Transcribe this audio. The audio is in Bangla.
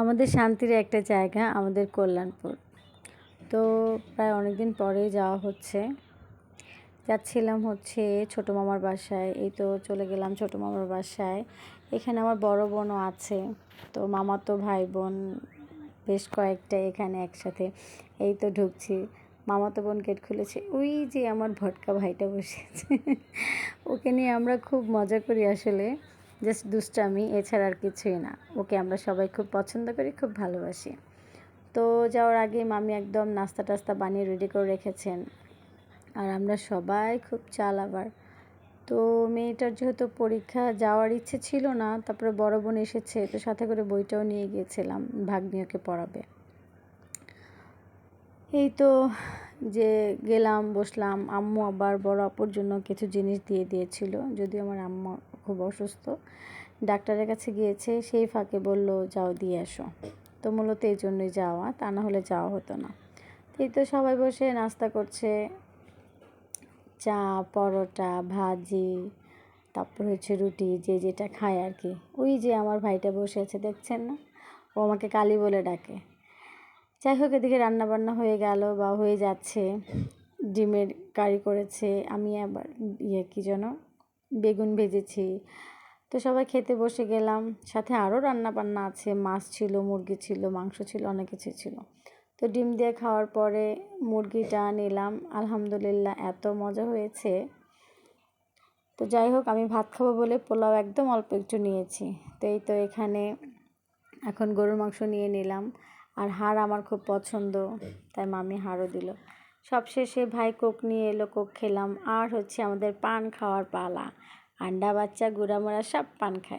আমাদের শান্তির একটা জায়গা আমাদের কল্যাণপুর। তো প্রায় অনেক দিন পরেই যাওয়া হচ্ছে। যাচ্ছিলাম হচ্ছে ছোটো মামার বাসায়, এই তো চলে গেলাম ছোটো মামার বাসায়। এখানে আমার বড় বোনও আছে, তো মামা তো ভাই বোন বেশ কয়েকটা এখানে একসাথে, এই তো ঢুকছি। মামাতো বোন গেট খুলেছে, ওই যে আমার ভটকা ভাইটা বসেছে। ওকে নিয়ে আমরা খুব মজা করি আসলে। জাস্ট দুষ্টামি, এছাড়া আর কিছুই না। ওকে আমরা সবাই খুব পছন্দ করি, খুব ভালোবাসি। তো যাওয়ার আগে মামি একদম নাস্তা টাস্তা বানিয়ে রেডি করে রেখেছেন। আর আমরা সবাই খুব চাল আবার। তো মেয়েটার যেহেতু পরীক্ষা যাওয়ার ইচ্ছে ছিল না, তারপরে বড় বোন এসেছে, তো সাথে করে বইটাও নিয়ে গিয়েছিলাম ভাগ্নিওকে পড়াবে। এই তো যে গেলাম, বসলাম, আম্মু আবার বড় আপুর জন্য কিছু জিনিস দিয়ে দিয়েছিল, যদিও আমার আম্মু খুব অসুস্থ। ডাক্তারের কাছে গিয়েছে, সেই ফাঁকে বলল, যাও, দিয়ে আসো তো মূলত এই জন্যই যাওয়া, তা না হলে যাওয়া হতো না। এই তো সবাই বসে নাস্তা করছে, চা, পরোটা, ভাজি, তারপর হচ্ছে রুটি, যে যেটা খায় আর কি। ওই যে আমার ভাইটা বসে আছে, দেখছেন না? ও আমাকে কালি বলে ডাকে। যাই হোক, এদিকে রান্নাবান্না হয়ে গেল বা হয়ে যাচ্ছে। ডিমের কারি করেছে, আমি আবার ইয়ে কী যেন, বেগুন ভেজেছি। তো সবাই খেতে বসে গেলাম। সাথে আরও রান্না বান্না আছে, মাছ ছিল, মুরগি ছিল, মাংস ছিল, অনেক কিছু ছিল। তো ডিম দিয়ে খাওয়ার পরে মুরগিটা নিলাম। আলহামদুলিল্লাহ, এত মজা হয়েছে। তো যাই হোক, আমি ভাত খাব বলে পোলাও একদম অল্প একটু নিয়েছি। তো এই তো এখানে এখন গরুর মাংস নিয়ে নিলাম। আর হার আমার খুব পছন্দ, তাই মামি হারও দিল। সবশেষে ভাই কোক নিয়ে এলো, কোক খেলাম। আর হচ্ছে আমাদের পান খাওয়ার পালা। আন্ডা বাচ্চা, গুড়া মোড়া সব পান খায়।